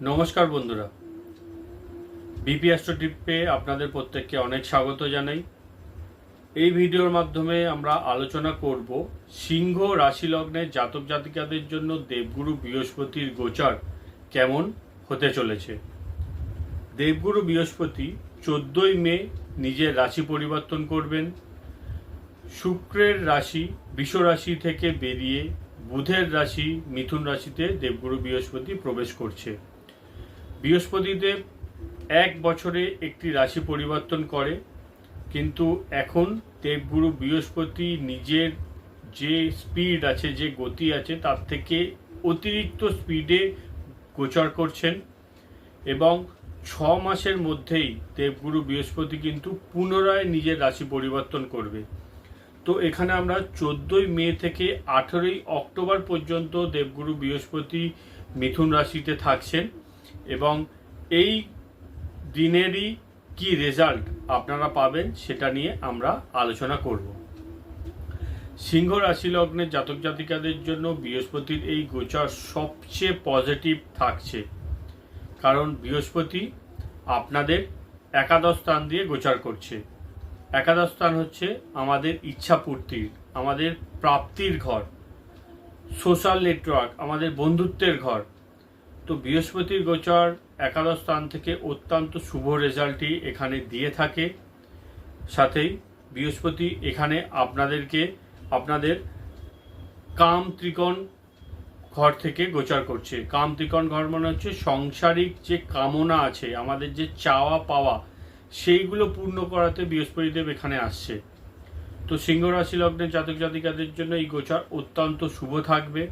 নমস্কার বন্ধুরা। BP astro টিপে আপনাদের প্রত্যেককে অনেক স্বাগত জানাই। এই ভিডিওর মাধ্যমে আমরা আলোচনা করব সিংহ রাশি লগ্নের জাতক জাতিকাদের জন্য দেবগুরু বৃহস্পতির গোচর কেমন হতে চলেছে। দেবগুরু বৃহস্পতি চোদ্দই মে নিজের রাশি পরিবর্তন করবেন। শুক্রের রাশি বৃষ রাশি থেকে বেরিয়ে বুধের রাশি মিথুন রাশিতে দেবগুরু বৃহস্পতি প্রবেশ করছে। বৃহস্পতিদেব এক বছরে একটি রাশি পরিবর্তন করে, কিন্তু এখন দেবগুরু বৃহস্পতি নিজের যে স্পিড আছে, যে গতি আছে, তার থেকে অতিরিক্ত স্পিডে গোচর করছেন এবং ছ মাসের মধ্যেই দেবগুরু বৃহস্পতি কিন্তু পুনরায় নিজের রাশি পরিবর্তন করবে। তো এখানে আমরা চোদ্দোই মে থেকে আঠেরোই অক্টোবর পর্যন্ত দেবগুরু বৃহস্পতি মিথুন রাশিতে থাকছেন। এবং এই দিনেরই কি রেজাল্ট আপনারা পাবেন সেটা নিয়ে আমরা আলোচনা করব। সিংহ রাশি লগ্নের জাতক জাতিকাদের জন্য বৃহস্পতির এই গোচর সবচেয়ে পজিটিভ থাকছে। কারণ বৃহস্পতি আপনাদের একাদশ স্থান দিয়ে গোচর করছে। একাদশ স্থান হচ্ছে আমাদের ইচ্ছা পূর্তির আমাদের প্রাপ্তির ঘর সোশ্যাল নেটওয়ার্ক আমাদের বন্ধুত্বের ঘর। তো বৃহস্পতির গোচর একাদশ স্থান থেকে অত্যন্ত শুভ রেজাল্টই এখানে দিয়ে থাকে। সাথেই বৃহস্পতি এখানে আপনাদেরকে আপনাদের কাম ত্রিকোণ ঘর থেকে গোচর করছে। কাম ত্রিকোণ ঘর মানে হচ্ছে সাংসারিক যে কামনা আছে, আমাদের যে চাওয়া পাওয়া, সেইগুলো পূর্ণ করাতে বৃহস্পতিদেব এখানে আসছে। তো সিংহ রাশি লগ্নের জাতক জাতিকাদের জন্য এই গোচর অত্যন্ত শুভ থাকবে।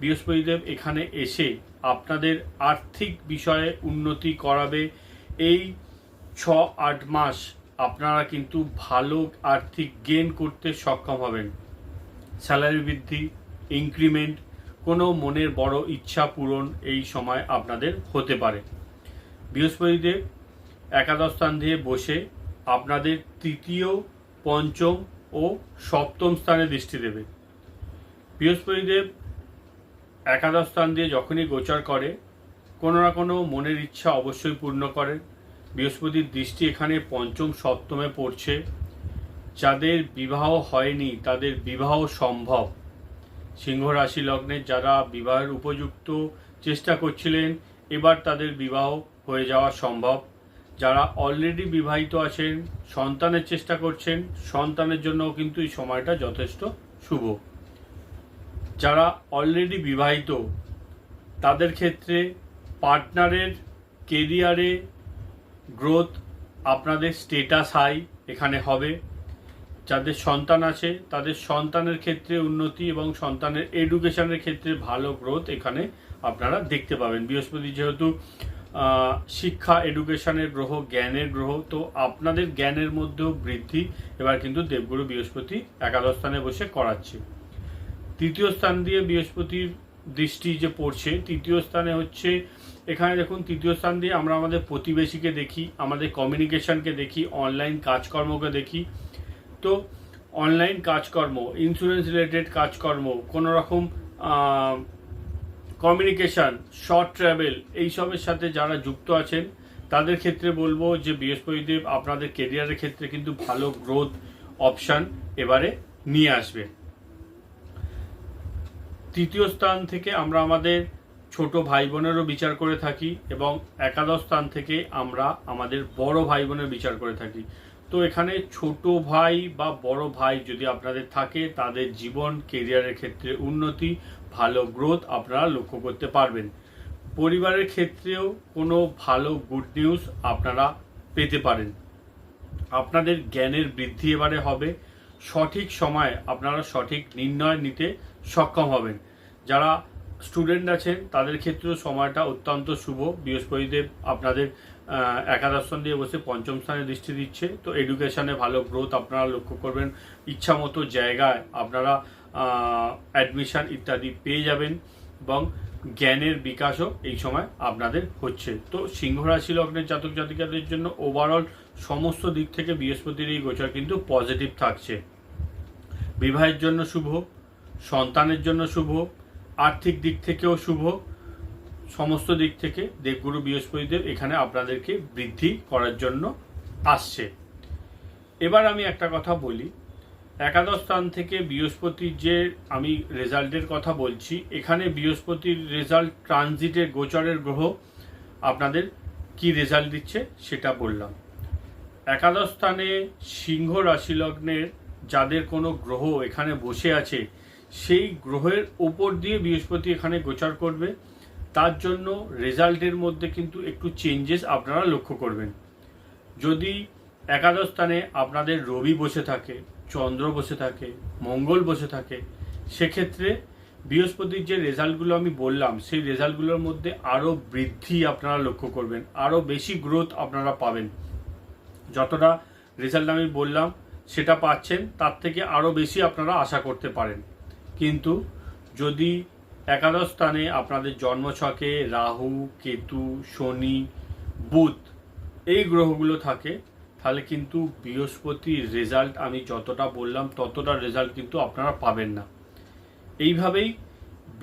বৃহস্পতিদেব এখানে এসে আপনাদের আর্থিক বিষয়ে উন্নতি করাবে। এই ছ আট মাস আপনারা কিন্তু ভালো আর্থিক গেন করতে সক্ষম হবেন। স্যালারি বৃদ্ধি ইনক্রিমেন্ট কোনো মনের বড় ইচ্ছা পূরণ এই সময় আপনাদের হতে পারে। বৃহস্পতিদেব একাদশ স্থান দিয়ে বসে আপনাদের তৃতীয়, পঞ্চম ও সপ্তম স্থানে দৃষ্টি দেবে। বৃহস্পতিদেব একাদশ স্থান দিয়ে যখনই গোচর করে, কোনো না কোনো মনের ইচ্ছা অবশ্যই পূর্ণ করে। বৃহস্পতির দৃষ্টি এখানে পঞ্চম, সপ্তমে পড়ছে। যাদের বিবাহ হয়নি, তাদের বিবাহ সম্ভব। সিংহ রাশি লগ্নের যারা বিবাহের উপযুক্ত চেষ্টা করছিলেন, এবার তাদের বিবাহ হয়ে যাওয়া সম্ভব। যারা অলরেডি বিবাহিত আছেন, সন্তানের চেষ্টা করছেন, সন্তানের জন্য কিন্তু এই সময়টা যথেষ্ট শুভ। যারা অলরেডি বিবাহিত, তাদের ক্ষেত্রে পার্টনারের কেরিয়ারে গ্রোথ আপনাদের স্টেটাস হাই এখানে হবে। যাদের সন্তান আছে, তাদের সন্তানের ক্ষেত্রে উন্নতি এবং সন্তানের এডুকেশনের ক্ষেত্রে ভালো গ্রোথ এখানে আপনারা দেখতে পাবেন। বৃহস্পতি যেহেতু শিক্ষা এডুকেশনের গ্রহ, জ্ঞানের গ্রহ, তো আপনাদের জ্ঞানের মধ্যেও বৃদ্ধি এবার কিন্তু দেবগুরু বৃহস্পতি একাদশ স্থানে বসে করাচ্ছে। তৃতীয় স্থান দিয়ে বৃহস্পতির দৃষ্টি যে পড়ছে, তৃতীয় স্থানে হচ্ছে, এখানে দেখুন, তৃতীয় স্থান দিয়ে আমরা আমাদের প্রতিবেশীকে দেখি, আমাদের কমিউনিকেশনকে দেখি, অনলাইন কাজকর্মকে দেখি। তো অনলাইন কাজকর্ম ইন্স্যুরেন্স রিলেটেড কাজকর্ম, কোনো রকম কমিউনিকেশন শর্ট ট্রাভেল এইসবের সাথে যারা যুক্ত আছেন, তাদের ক্ষেত্রে বলব যে বৃহস্পতিদেব আপনাদের কেরিয়ারের ক্ষেত্রে কিন্তু ভালো গ্রোথ অপশান এবারে নিয়ে আসবে। তৃতীয় স্থান থেকে আমরা আমাদের ছোট ভাই বোনেরও বিচার করে থাকি এবং একাদশ স্থান থেকে আমরা আমাদের বড় ভাই বোনের বিচার করে থাকি। তো এখানে ছোট ভাই বা বড় ভাই যদি আপনাদের থাকে, তাদের জীবন কেরিয়ারের ক্ষেত্রে উন্নতি, ভালো গ্রোথ আপনারা লক্ষ্য করতে পারবেন। পরিবারের ক্ষেত্রেও কোনো ভালো গুড নিউজ আপনারা পেতে পারেন। আপনাদের জ্ঞানের বৃদ্ধি এবারে হবে। সঠিক সময়ে আপনারা সঠিক নির্ণয় নিতে সক্ষম হবেন। যারা স্টুডেন্ট আছেন, তাদের ক্ষেত্রেও সময়টা অত্যন্ত শুভ। বৃহস্পতিদেব আপনাদের একাদশ স্থান দিয়ে বসে পঞ্চম স্থানে দৃষ্টি দিচ্ছে। তো এডুকেশানে ভালো গ্রোথ আপনারা লক্ষ্য করবেন। ইচ্ছা মতো জায়গায় আপনারা অ্যাডমিশন ইত্যাদি পেয়ে যাবেন এবং জ্ঞানের বিকাশও এই সময় আপনাদের হচ্ছে। তো সিংহ রাশি লগ্নের জাতক জাতিকাদের জন্য ওভারঅল সমস্ত দিক থেকে বৃহস্পতির এই গোচর কিন্তু পজিটিভ থাকছে। বিবাহের জন্য শুভ, সন্তানের জন্য শুভ, আর্থিক দিক থেকেও শুভ, সমস্ত দিক থেকে দেবগুরু বৃহস্পতিদেব এখানে আপনাদেরকে বৃদ্ধি করার জন্য আসছে। এবার আমি একটা কথা বলি। একাদশ স্থান থেকে বৃহস্পতির যে আমি রেজাল্টের কথা বলছি, এখানে বৃহস্পতির রেজাল্ট ট্রানজিটের গোচরের গ্রহ আপনাদের কি রেজাল্ট দিচ্ছে সেটা বললাম। একাদশ স্থানে সিংহ রাশি লগ্নের যাদের কোনো গ্রহ এখানে বসে আছে, সেই গ্রহের ওপর দিয়ে বৃহস্পতি এখানে গোচর করবে। তার জন্য রেজাল্টের মধ্যে কিন্তু একটু চেঞ্জেস আপনারা লক্ষ্য করবেন। যদি একাদশ স্থানে আপনাদের রবি বসে থাকে, চন্দ্র বসে থাকে, মঙ্গল বসে থাকে, সেক্ষেত্রে বৃহস্পতির যে রেজাল্টগুলো আমি বললাম, সেই রেজাল্টগুলোর মধ্যে আরও বৃদ্ধি আপনারা লক্ষ্য করবেন। আরও বেশি গ্রোথ আপনারা পাবেন। যতটা রেজাল্ট আমি বললাম সেটা পাচ্ছেন, তার থেকে আরও বেশি আপনারা আশা করতে পারেন। কিন্তু যদি একাদশ স্থানে আপনাদের জন্মছকে রাহু, কেতু, শনি, বুধ এই গ্রহগুলো থাকে, তাহলে কিন্তু বৃহস্পতির রেজাল্ট আমি যতটা বললাম, ততটা রেজাল্ট কিন্তু আপনারা পাবেন না। এইভাবেই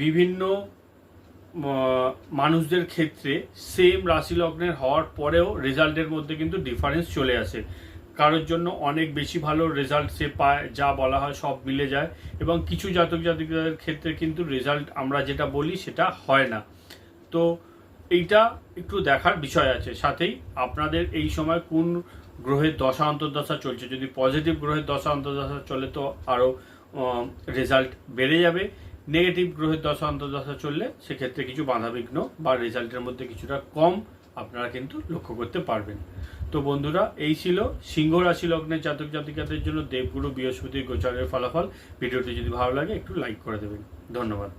বিভিন্ন মানুষদের ক্ষেত্রে সেম রাশি লগ্নের হওয়ার পরেও রেজাল্টের মধ্যে কিন্তু ডিফারেন্স চলে আসে। কারোর জন্য অনেক বেশি ভালো রেজাল্ট সে পায়, যা বলা হয় সব মিলে যায়। এবং কিছু জাতক জাতিকাদের ক্ষেত্রে কিন্তু রেজাল্ট আমরা যেটা বলি সেটা হয় না। তো এইটা একটু দেখার বিষয় আছে। সাথেই আপনাদের এই সময় কোন গ্রহের দশা অন্তর্দশা চলছে? যদি পজিটিভ গ্রহের দশা অন্তর্দশা চলে তো আরও রেজাল্ট বেড়ে যাবে। নেগেটিভ গ্রহের দশা অন্তর্দশা চললে সেক্ষেত্রে কিছু বাধাবিঘ্ন বা রেজাল্টের মধ্যে কিছুটা কম আপনারা কিন্তু লক্ষ্য করতে পারবেন। তো বন্ধুরা, এই ছিল সিংহ রাশি লগ্নের জাতক জাতিকাদের জন্য দেবগুরু বৃহস্পতির গোচারের ফলাফল। ভিডিওটি যদি ভালো লাগে, একটু লাইক করে দেবেন। ধন্যবাদ।